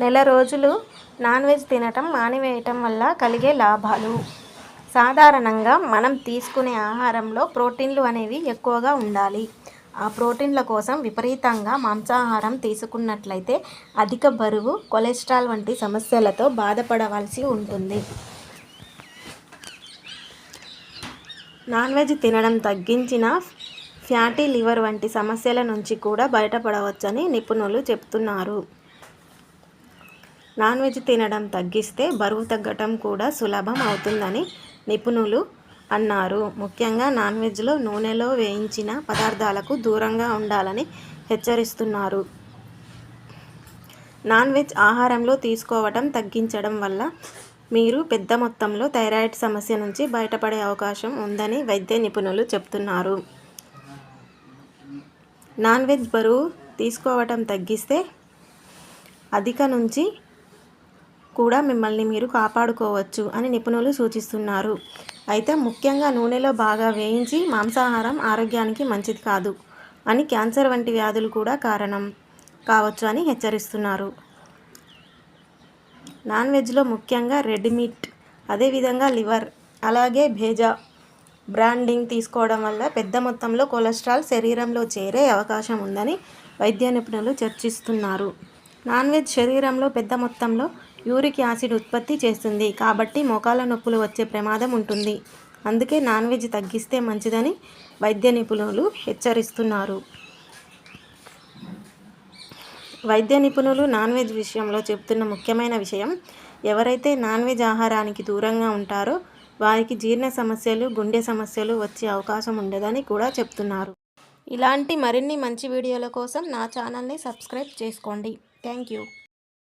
నెల రోజులు non veg తినటం మానివేయటం వల్ల కలిగే లాభాలు. సాధారణంగా మనం తీసుకునే ఆహారంలో ప్రోటీన్లు అనేవి ఎక్కువగా ఉండాలి. ఆ ప్రోటీన్ల కోసం విపరీతంగా మాంసాహారం తీసుకున్నట్లయితే అధిక బరువు కొలెస్ట్రాల్ వంటి సమస్యలతో బాధపడవలసి ఉంటుంది. నాన్ వెజ్ తినడం తగ్గించిన ఫ్యాటీ లివర్ వంటి సమస్యల నుంచి కూడా బయటపడవచ్చని నిపుణులు చెప్తున్నారు. నాన్ వెజ్ తినడం తగ్గిస్తే బరువు తగ్గటం కూడా సులభం అవుతుందని నిపుణులు అన్నారు. ముఖ్యంగా నాన్ వెజ్లో నూనెలో వేయించిన పదార్థాలకు దూరంగా ఉండాలని హెచ్చరిస్తున్నారు. నాన్ వెజ్ ఆహారంలో తీసుకోవటం తగ్గించడం వల్ల మీరు పెద్ద మొత్తంలో థైరాయిడ్ సమస్య నుంచి బయటపడే అవకాశం ఉందని వైద్య నిపుణులు చెప్తున్నారు. నాన్ వెజ్ బరువు తీసుకోవటం తగ్గిస్తే అధిక నుంచి కూడా మిమ్మల్ని మీరు కాపాడుకోవచ్చు అని నిపుణులు సూచిస్తున్నారు. అయితే ముఖ్యంగా నూనెలో బాగా వేయించి మాంసాహారం ఆరోగ్యానికి మంచిది కాదు అని క్యాన్సర్ వంటి వ్యాధులు కూడా కారణం కావచ్చు అని హెచ్చరిస్తున్నారు. నాన్ వెజ్లో ముఖ్యంగా రెడ్ మీట్ అదేవిధంగా లివర్ అలాగే భేజా బ్రాండింగ్ తీసుకోవడం వల్ల పెద్ద మొత్తంలో కొలెస్ట్రాల్ శరీరంలో చేరే అవకాశం ఉందని వైద్య నిపుణులు చర్చిస్తున్నారు. నాన్ వెజ్ శరీరంలో పెద్ద మొత్తంలో యూరిక్ యాసిడ్ ఉత్పత్తి చేస్తుంది. కాబట్టి మోకాళ్ళ నొప్పులు వచ్చే ప్రమాదం ఉంటుంది. అందుకే నాన్ వెజ్ తగ్గిస్తే మంచిదని వైద్య నిపుణులు హెచ్చరిస్తున్నారు. వైద్య నిపుణులు నాన్ వెజ్ విషయంలో చెప్తున్న ముఖ్యమైన విషయం ఎవరైతే నాన్ వెజ్ ఆహారానికి దూరంగా ఉంటారో వారికి జీర్ణ సమస్యలు గుండె సమస్యలు వచ్చే అవకాశం ఉండదని కూడా చెప్తున్నారు ఇలాంటి మరిన్ని మంచి వీడియోల కోసం నా ఛానల్ని సబ్స్క్రైబ్ చేసుకోండి. Thank you.